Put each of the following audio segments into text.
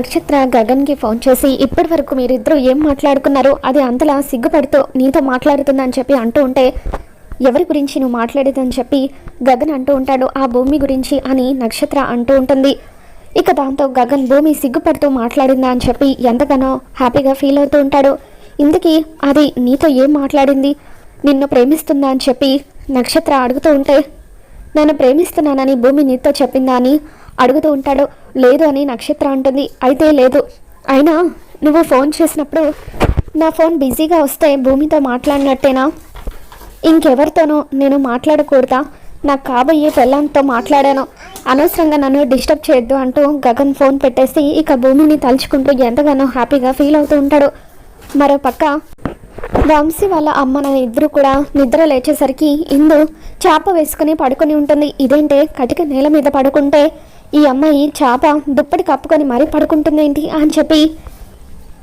నక్షత్ర గగన్కి ఫోన్ చేసి ఇప్పటి వరకు మీరిద్దరూ ఏం మాట్లాడుకున్నారో అది అంతలా సిగ్గుపడుతూ నీతో మాట్లాడుతుందని చెప్పి అంటూ ఉంటే ఎవరి గురించి నువ్వు మాట్లాడేదని చెప్పి గగన్ అంటూ ఉంటాడు. ఆ భూమి గురించి అని నక్షత్ర అంటూ ఉంటుంది. ఇక దాంతో గగన్ భూమి సిగ్గుపడుతూ మాట్లాడిందా అని చెప్పి ఎంతగానో హ్యాపీగా ఫీల్ అవుతూ ఉంటాడు. ఇందుకీ అది నీతో ఏం మాట్లాడింది? నిన్ను ప్రేమిస్తుందా అని చెప్పి నక్షత్ర అడుగుతూ ఉంటే నన్ను ప్రేమిస్తున్నానని భూమి నీతో చెప్పిందా అని అడుగుతూ ఉంటాడు. లేదు అని నక్షత్ర అంటుంది. అయితే లేదు. అయినా నువ్వు ఫోన్ చేసినప్పుడు నా ఫోన్ బిజీగా వస్తే భూమితో మాట్లాడినట్టేనా? ఇంకెవరితోనూ నేను మాట్లాడకూడదా? నాకు కాబోయే పెళ్ళంతో మాట్లాడాను. అనవసరంగా నన్ను డిస్టర్బ్ చేయొద్దు అంటూ గగన్ ఫోన్ పెట్టేసి ఇక భూమిని తలుచుకుంటూ ఎంతగానో హ్యాపీగా ఫీల్ అవుతూ ఉంటాడు. మరో పక్క వంశీ వాళ్ళ అమ్మ నాన్న ఇద్దరు కూడా నిద్ర లేచేసరికి ఇందు చేప వేసుకుని పడుకొని ఉంటుంది. ఇదేంటే కటిక నేల మీద పడుకుంటే ఈ అమ్మాయి చేప దుప్పటి కప్పుకొని మరీ పడుకుంటుందేంటి అని చెప్పి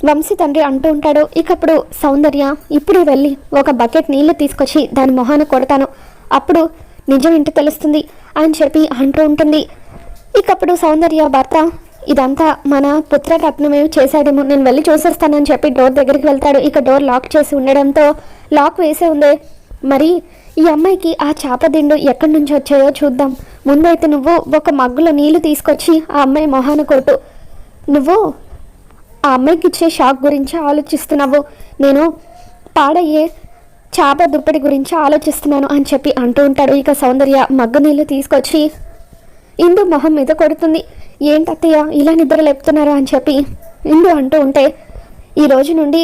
వంశీ తండ్రి అంటూ ఉంటాడు. ఇకప్పుడు సౌందర్య ఇప్పుడు వెళ్ళి ఒక బకెట్ నీళ్ళు తీసుకొచ్చి దాని మొహాన కొడతాను. అప్పుడు నిజం ఇంటి తెలుస్తుంది అని చెప్పి అంటూ ఉంటుంది. ఇకప్పుడు సౌందర్య భర్త ఇదంతా మన పుత్రరత్నమే చేశాడేమో నేను వెళ్ళి చూసేస్తానని చెప్పి డోర్ దగ్గరికి వెళ్తాడు. ఇక డోర్ లాక్ చేసి ఉండడంతో లాక్ వేసే ఉందే. మరి ఈ అమ్మాయికి ఆ చేప దిండు ఎక్కడి నుంచి వచ్చాయో చూద్దాం. ముందైతే నువ్వు ఒక మగ్గులో నీళ్ళు తీసుకొచ్చి ఆ అమ్మాయి మొహాన కొట్టు. నువ్వు ఆ అమ్మాయికి ఇచ్చే షాక్ గురించి ఆలోచిస్తున్నావు. నేను పాడయ్యే చేప దుప్పటి గురించి ఆలోచిస్తున్నాను అని చెప్పి అంటూ ఉంటాడు. ఇక సౌందర్య మగ్గు నీళ్ళు తీసుకొచ్చి ఇందు మొహం మీద కొడుతుంది. ఏంటత్తయ్య ఇలా నిద్ర లేపుతున్నారు అని చెప్పి ఇందు అంటూ ఉంటే ఈ రోజు నుండి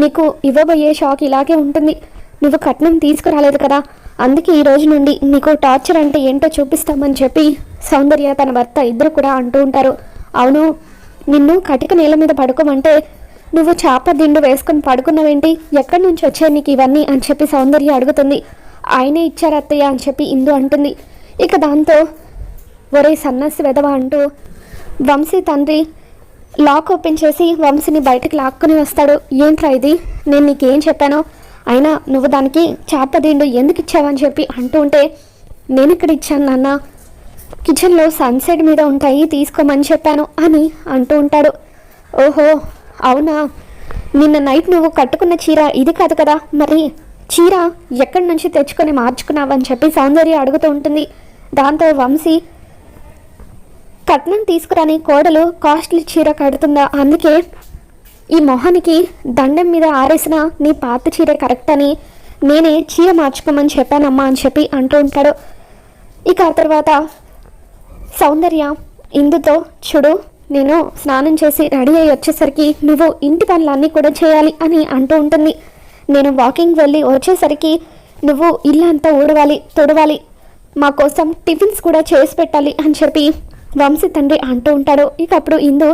నీకు ఇవ్వబోయే షాక్ ఇలాగే ఉంటుంది. నువ్వు కట్నం తీసుకురాలేదు కదా. అందుకే ఈ రోజు నుండి నీకు టార్చర్ అంటే ఏంటో చూపిస్తామని చెప్పి సౌందర్య తన భర్త ఇద్దరు కూడా అంటూ ఉంటారు. అవును నిన్ను కటిక నేల మీద పడుకోమంటే నువ్వు చేప దిండు వేసుకుని పడుకున్నావేంటి? ఎక్కడి నుంచి వచ్చాయి నీకు ఇవన్నీ అని చెప్పి సౌందర్య అడుగుతుంది. ఆయనే ఇచ్చారు అత్తయ్య అని చెప్పి ఇందు అంటుంది. ఇక దాంతో ఒరే సన్నస్సి వెధవ అంటూ వంశీ తండ్రి లాక్ ఓపెన్ చేసి వంశీని బయటకు లాక్కుని వస్తాడు. ఏంట్రా ఇది? నేను నీకేం చెప్పానో? అయినా నువ్వు దానికి చేప దిండు ఎందుకు ఇచ్చావని చెప్పి అంటూ ఉంటే నేను ఇక్కడ ఇచ్చాను నాన్న. కిచెన్లో సన్సెట్ మీద ఉంటాయి తీసుకోమని చెప్పాను అని అంటూ ఉంటాడు. ఓహో అవునా? నిన్న నైట్ నువ్వు కట్టుకున్న చీర ఇది కాదు కదా? మరి చీర ఎక్కడి నుంచి తెచ్చుకొని మార్చుకున్నావని చెప్పి సౌందర్య అడుగుతూ ఉంటుంది. దాంతో వంశీ కట్నం తీసుకురాని కోడలు కాస్ట్లీ చీర కడుతుందా? అందుకే ఈ మొహానికి దండం మీద ఆరేసిన నీ పాత చీర కరెక్ట్ అని నేనే చీర మార్చుకోమని చెప్పానమ్మా అని చెప్పి అంటూ ఉంటాడు. ఇక ఆ తర్వాత సౌందర్య ఇందుతో చూడు నేను స్నానం చేసి రెడీ అయ్యి వచ్చేసరికి నువ్వు ఇంటి పనులన్నీ కూడా చేయాలి అని అంటూ ఉంటుంది. నేను వాకింగ్ వెళ్ళి వచ్చేసరికి నువ్వు ఇల్లు అంతా ఊడవాలి తొడవాలి మా కోసం టిఫిన్స్ కూడా చేసి పెట్టాలి అని చెప్పి వంశీ తండ్రి అంటూ ఉంటాడు. ఇక అప్పుడు ఇందు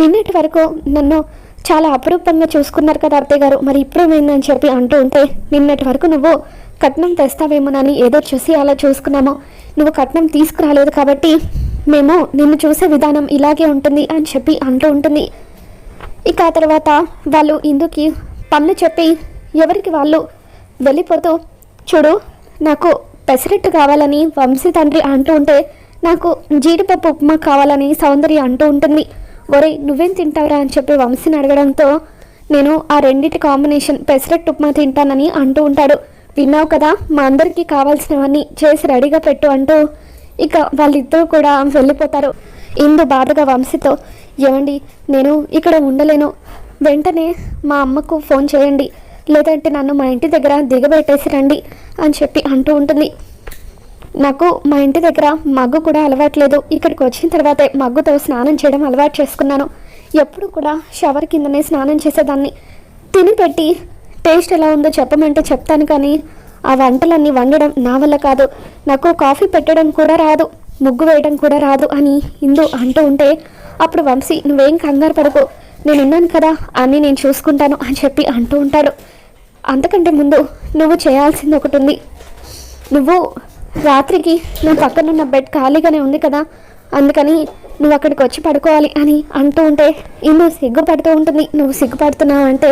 నిన్నటి వరకు నన్ను చాలా అపురూపంగా చూసుకున్నారు కదా అత్తయ్య గారు. మరి ఇప్పుడేమైందని చెప్పి అంటూ ఉంటే నిన్నటి వరకు నువ్వు కట్నం తెస్తావేమోనని ఏదో చూసి అలా చూసుకున్నాము. నువ్వు కట్నం తీసుకురాలేదు కాబట్టి మేము నిన్ను చూసే విధానం ఇలాగే ఉంటుంది అని చెప్పి అంటూ ఉంటుంది. ఇక ఆ తర్వాత వాళ్ళు ఇందుకి పనులు చెప్పి ఎవరికి వాళ్ళు వెళ్ళిపోతూ చూడు నాకు పెసరెట్టు కావాలని వంశీ తండ్రి అంటూ ఉంటే నాకు జీడిపప్పు ఉప్మా కావాలని సౌందర్య అంటూ ఉంటుంది. ఒరే నువ్వేం తింటావురా అని చెప్పి వంశీని అడగడంతో నేను ఆ రెండింటి కాంబినేషన్ పెసరట్టు ఉప్మా తింటానని అంటూ ఉంటాడు. విన్నావు కదా మా అందరికీ కావాల్సినవన్నీ చేసి రెడీగా పెట్టు అంటూ ఇక వాళ్ళిద్దరూ కూడా వెళ్ళిపోతారు. ఇందు బాధగా వంశీతో ఏమండి నేను ఇక్కడ ఉండలేను. వెంటనే మా అమ్మకు ఫోన్ చేయండి. లేదంటే నన్ను మా ఇంటి దగ్గర దిగబెట్టేసి రండి అని చెప్పి అంటూ ఉంటుంది. నాకు మా ఇంటి దగ్గర మగ్గు కూడా అలవాట్లేదు. ఇక్కడికి వచ్చిన తర్వాతే మగ్గుతో స్నానం చేయడం అలవాటు చేసుకున్నాను. ఎప్పుడు కూడా షవర్ కిందనే స్నానం చేసేదాన్ని. తిని పెట్టి టేస్ట్ ఎలా ఉందో చెప్పమంటే చెప్తాను కానీ ఆ వంటలన్నీ వండడం నా వల్ల కాదు. నాకు కాఫీ పెట్టడం కూడా రాదు ముగ్గు వేయడం కూడా రాదు అని ఇందు అంటూ ఉంటే అప్పుడు వంశీ నువ్వేం కంగారు పడకు. నేనున్నాను కదా అన్నీ నేను చూసుకుంటాను అని చెప్పి అంటూ ఉంటాడు. అంతకంటే ముందు నువ్వు చేయాల్సింది ఒకటి ఉంది. నువ్వు రాత్రికి నా పక్కనున్న బెడ్ ఖాళీగానే ఉంది కదా అందుకని నువ్వు అక్కడికి వచ్చి పడుకోవాలి అని అంటూ ఉంటే ఇల్లు సిగ్గుపడుతూ ఉంటుంది. నువ్వు సిగ్గుపడుతున్నావు అంటే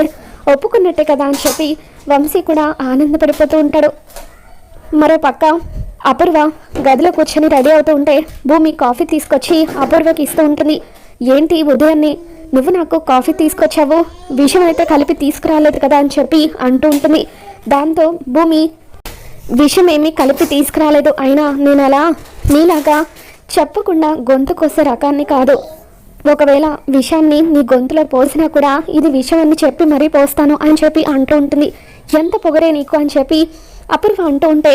ఒప్పుకున్నట్టే కదా అని చెప్పి వంశీ కూడా ఆనందపడిపోతూ ఉంటాడు. మరో పక్క అపూర్వ గదిలో కూర్చొని రెడీ అవుతూ ఉంటే భూమి కాఫీ తీసుకొచ్చి అపూర్వకి ఇస్తూ ఉంటుంది. ఏంటి ఉదయాన్నే నువ్వు నాకు కాఫీ తీసుకొచ్చావు? విషయం అయితే కలిపి తీసుకురాలేదు కదా అని చెప్పి అంటూ ఉంటుంది. దాంతో భూమి విషయం ఏమీ కలిపి తీసుకురాలేదు. అయినా నేను అలా నీలాగా చెప్పకుండా గొంతు కోసే రకాన్ని కాదు. ఒకవేళ విషాన్ని నీ గొంతులో పోసినా కూడా ఇది విషం అని చెప్పి మరీ పోస్తాను అని చెప్పి అంటూ ఉంటుంది. ఎంత పొగరే నీకు అని చెప్పి అపూర్వ అంటూ ఉంటే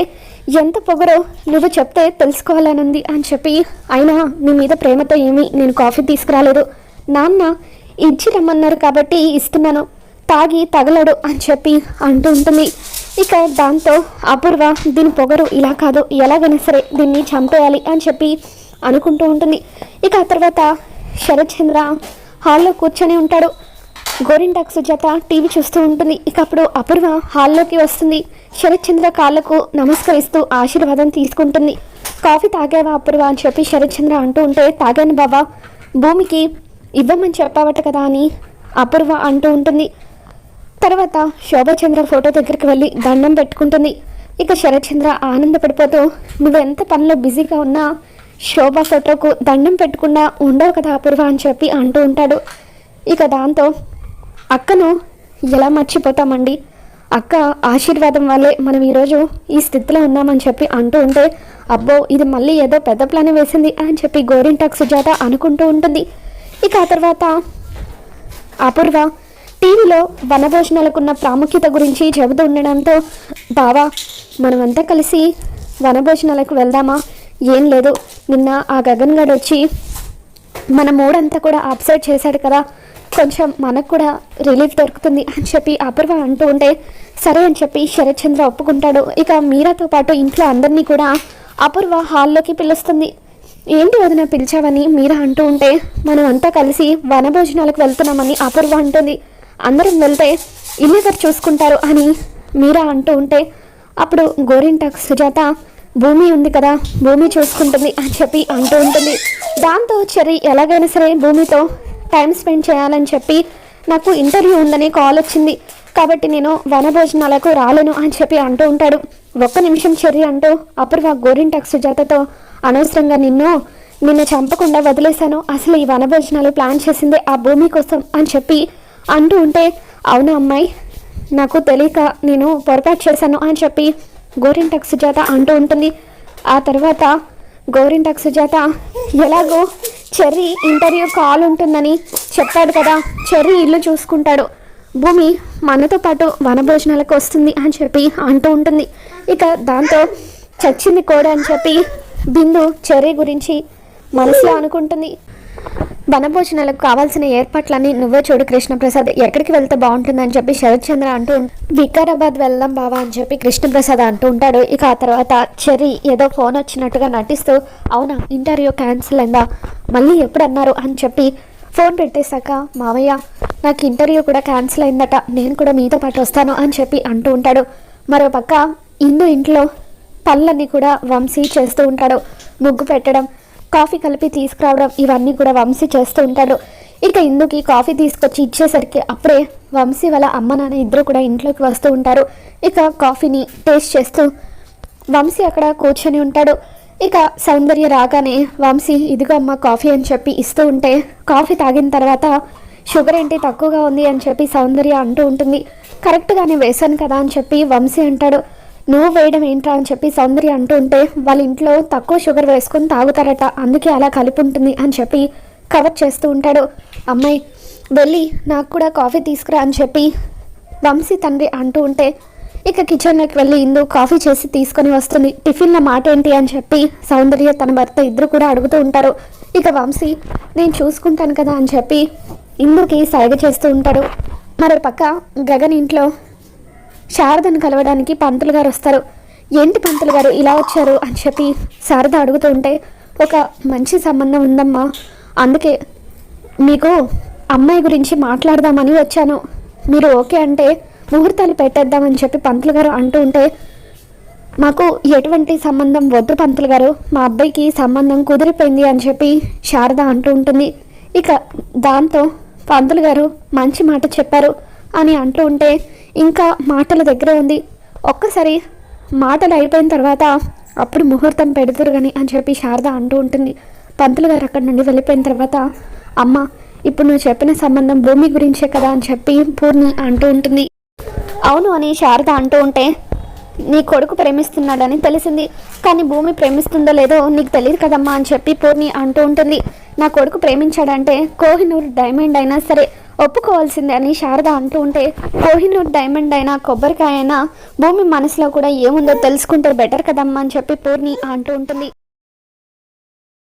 ఎంత పొగరో నువ్వు చెప్తే తెలుసుకోవాలనుంది అని చెప్పి అయినా నీ మీద ప్రేమతో ఏమీ నేను కాఫీ తీసుకురాలేదు. నాన్న ఇచ్చి రమ్మన్నారు కాబట్టి ఇస్తున్నాను. తాగి తగలడు అని చెప్పి అంటూ ఉంటుంది. ఇక దాంతో అపూర్వ దీని పొగరు ఇలా కాదు ఎలాగైనా సరే దీన్ని చంపేయాలి అని చెప్పి అనుకుంటూ ఉంటుంది. ఇక ఆ తర్వాత శరత్చంద్ర హాల్లో కూర్చొని ఉంటాడు. గోరింటాక్ సుజాత టీవీ చూస్తూ ఉంటుంది. ఇక అప్పుడు అపూర్వ హాల్లోకి వస్తుంది. శరత్చంద్ర కాళ్ళకు నమస్కరిస్తూ ఆశీర్వాదం తీసుకుంటుంది. కాఫీ తాగావా అపూర్వ? అని చెప్పి శరత్చంద్ర అంటూ ఉంటే తాగాను బాబా భూమికి ఇవ్వమని చెప్పావట కదా అని అపూర్వ అంటూ ఉంటుంది. తర్వాత శోభచంద్ర ఫోటో దగ్గరికి వెళ్ళి దండం పెట్టుకుంటుంది. ఇక శరత్చంద్ర ఆనందపడిపోతూ నువ్వు ఎంత పనిలో బిజీగా ఉన్నా శోభ ఫోటోకు దండం పెట్టకుండా ఉండవు కదా అపూర్వ అని చెప్పి అంటూ ఉంటాడు. ఇక దాంతో అక్కను ఎలా మర్చిపోతామండి? అక్క ఆశీర్వాదం వల్లే మనం ఈరోజు ఈ స్థితిలో ఉన్నామని చెప్పి అంటూ ఉంటే అబ్బో ఇది మళ్ళీ ఏదో పెద్ద ప్లాన్ వేసింది అని చెప్పి గోరింటాక్ సుజాత అనుకుంటూ ఉంటుంది. ఇక ఆ తర్వాత అపూర్వ టీవీలో వనభోజనాలకున్న ప్రాముఖ్యత గురించి చెబుతూ ఉండడంతో బావా మనమంతా కలిసి వనభోజనాలకు వెళ్దామా? ఏం లేదు. నిన్న ఆ గగన్ గడ్ వచ్చి మన మూడంతా కూడా అప్సెట్ చేశాడు కదా. కొంచెం మనకు కూడా రిలీఫ్ దొరుకుతుంది అని చెప్పి అపూర్వ అంటూ ఉంటే సరే అని చెప్పి శరత్చంద్ర ఒప్పుకుంటాడు. ఇక మీరాతో పాటు ఇంట్లో అందరినీ కూడా అపూర్వ హాల్లోకి పిలుస్తుంది. ఏంటి వదిన పిలిచావని? మీరా అంటూ ఉంటే మనం అంతా కలిసి వనభోజనాలకు వెళ్తున్నామని అపూర్వ అంటుంది. అందరం వెళ్తే ఇల్లెవరు చూసుకుంటారు అని మీరా అంటూ ఉంటే అప్పుడు గోరింటాక్ సుజాత భూమి ఉంది కదా భూమి చూసుకుంటుంది అని చెప్పి అంటూ ఉంటుంది. దాంతో చెర్రీ ఎలాగైనా సరే భూమితో టైం స్పెండ్ చేయాలని చెప్పి నాకు ఇంటర్వ్యూ ఉందని కాల్ వచ్చింది కాబట్టి నేను వనభోజనాలకు రాలేను అని చెప్పి అంటూ ఉంటాడు. ఒక్క నిమిషం చెర్రీ అంటూ అపూర్వ గోరింటాక్ సుజాతతో అనవసరంగా నిన్ను నిన్ను చంపకుండా వదిలేశాను. అసలు ఈ వనభోజనాలు ప్లాన్ చేసిందే ఆ భూమి కోసం అని చెప్పి అంటూ ఉంటే అవునా అమ్మాయి? నాకు తెలియక నేను పొరపాటు చేశాను అని చెప్పి గోరింటాక్ సుజాత అంటూ ఉంటుంది. ఆ తర్వాత గోరింటాక్ సుజాత ఎలాగో చెర్రీ ఇంటర్వ్యూ కాల్ ఉంటుందని చెప్పాడు కదా చెర్రీ ఇల్లు చూసుకుంటాడు. భూమి మనతో పాటు వనభోజనాలకు వస్తుంది అని చెప్పి అంటూ ఉంటుంది. ఇక దాంతో చచ్చింది కోడ అని చెప్పి బిందు చెర్రీ గురించి మనసులో అనుకుంటుంది. వనభోజనాలకు కావాల్సిన ఏర్పాట్లన్నీ నువ్వే చూడు కృష్ణప్రసాద్. ఎక్కడికి వెళ్తే బాగుంటుందని చెప్పి శరత్ చంద్ర అంటూ వికారాబాద్ వెళ్దాం బావా అని చెప్పి కృష్ణప్రసాద్ అంటూ ఉంటాడు. ఇక ఆ తర్వాత చెర్రీ ఏదో ఫోన్ వచ్చినట్టుగా నటిస్తూ అవునా ఇంటర్వ్యూ క్యాన్సిల్ అయిందా? మళ్ళీ ఎప్పుడు అన్నారు అని చెప్పి ఫోన్ పెట్టేశాక మావయ్య నాకు ఇంటర్వ్యూ కూడా క్యాన్సిల్ అయిందట నేను కూడా మీతో పాటు వస్తాను అని చెప్పి అంటూ ఉంటాడు. మరో పక్క ఇందు ఇంట్లో పళ్ళన్నీ కూడా వంశీ చేస్తూ ఉంటాడు. ముగ్గు పెట్టడం కాఫీ కలిపి తీసుకురావడం ఇవన్నీ కూడా వంశీ చేస్తూ ఉంటాడు. ఇక ఇందుకి కాఫీ తీసుకొచ్చి ఇచ్చేసరికి అప్పుడే వంశీ వాళ్ళ అమ్మ నాన్న ఇద్దరు కూడా ఇంట్లోకి వస్తూ ఉంటారు. ఇక కాఫీని టేస్ట్ చేస్తూ వంశీ అక్కడ కూర్చొని ఉంటాడు. ఇక సౌందర్య రాగానే వంశీ ఇదిగో అమ్మ కాఫీ అని చెప్పి ఇస్తూ ఉంటే కాఫీ తాగిన తర్వాత షుగర్ ఏంటి తక్కువగా ఉంది అని చెప్పి సౌందర్య అంటూ ఉంటుంది. కరెక్ట్గానే వేశాను కదా అని చెప్పి వంశీ అంటాడు. నువ్వు వేయడం ఏంట్రా అని చెప్పి సౌందర్య అంటూ ఉంటే వాళ్ళ ఇంట్లో తక్కువ షుగర్ వేసుకొని తాగుతారట అందుకే అలా కలిపి ఉంటుంది అని చెప్పి కవర్ చేస్తూ ఉంటాడు. అమ్మాయి వెళ్ళి నాకు కూడా కాఫీ తీసుకురా అని చెప్పి వంశీ తండ్రి అంటూ ఉంటే ఇక కిచెన్లోకి వెళ్ళి ఇందు కాఫీ చేసి తీసుకొని వస్తుంది. టిఫిన్ల మాట ఏంటి అని చెప్పి సౌందర్య తన భర్త ఇద్దరు కూడా అడుగుతూ ఉంటారు. ఇక వంశీ నేను చూసుకుంటాను కదా అని చెప్పి ఇందుకి సైగ చేస్తూ ఉంటాడు. మరో పక్క గగన్ ఇంట్లో శారదను కలవడానికి పంతులు గారు వస్తారు. ఏంటి పంతులు గారు ఇలా వచ్చారు? అని చెప్పి శారద అడుగుతూ ఉంటే ఒక మంచి సంబంధం ఉందమ్మా. అందుకే మీకు అమ్మాయి గురించి మాట్లాడదామని వచ్చాను. మీరు ఓకే అంటే ముహూర్తాలు పెట్టేద్దామని చెప్పి పంతులు గారు అంటూ ఉంటే మాకు ఎటువంటి సంబంధం వద్దు పంతులు గారు. మా అబ్బాయికి సంబంధం కుదిరిపోయింది అని చెప్పి శారద అంటూ ఉంటుంది. ఇక దాంతో పంతులు గారు మంచి మాట చెప్పారు అని అంటూ ఉంటే ఇంకా మాటల దగ్గర ఉంది. ఒక్కసారి మాటలు అయిపోయిన తర్వాత అప్పుడు ముహూర్తం పెడుతురు కానీ అని చెప్పి శారద అంటూ ఉంటుంది. పంతులు గారు అక్కడి నుండి వెళ్ళిపోయిన తర్వాత అమ్మ ఇప్పుడు నువ్వు చెప్పిన సంబంధం భూమి గురించే కదా అని చెప్పి పూర్ణి అంటూ ఉంటుంది. అవును అని శారద అంటూ ఉంటే నీ కొడుకు ప్రేమిస్తున్నాడని తెలిసింది. కానీ భూమి ప్రేమిస్తుందో లేదో నీకు తెలియదు కదమ్మా అని చెప్పి పూర్ణి అంటూ ఉంటుంది. నా కొడుకు ప్రేమించాడంటే కోహినూర్ డైమండ్ అయినా సరే ఒప్పుకోవాల్సిందే అని శారద అంటూ ఉంటే కోహినూర్ డైమండ్ అయినా కొబ్బరికాయ అయినా భూమి మనసులో కూడా ఏముందో తెలుసుకుంటే బెటర్ కదమ్మా అని చెప్పి పూర్ణి అంటూ ఉంటుంది.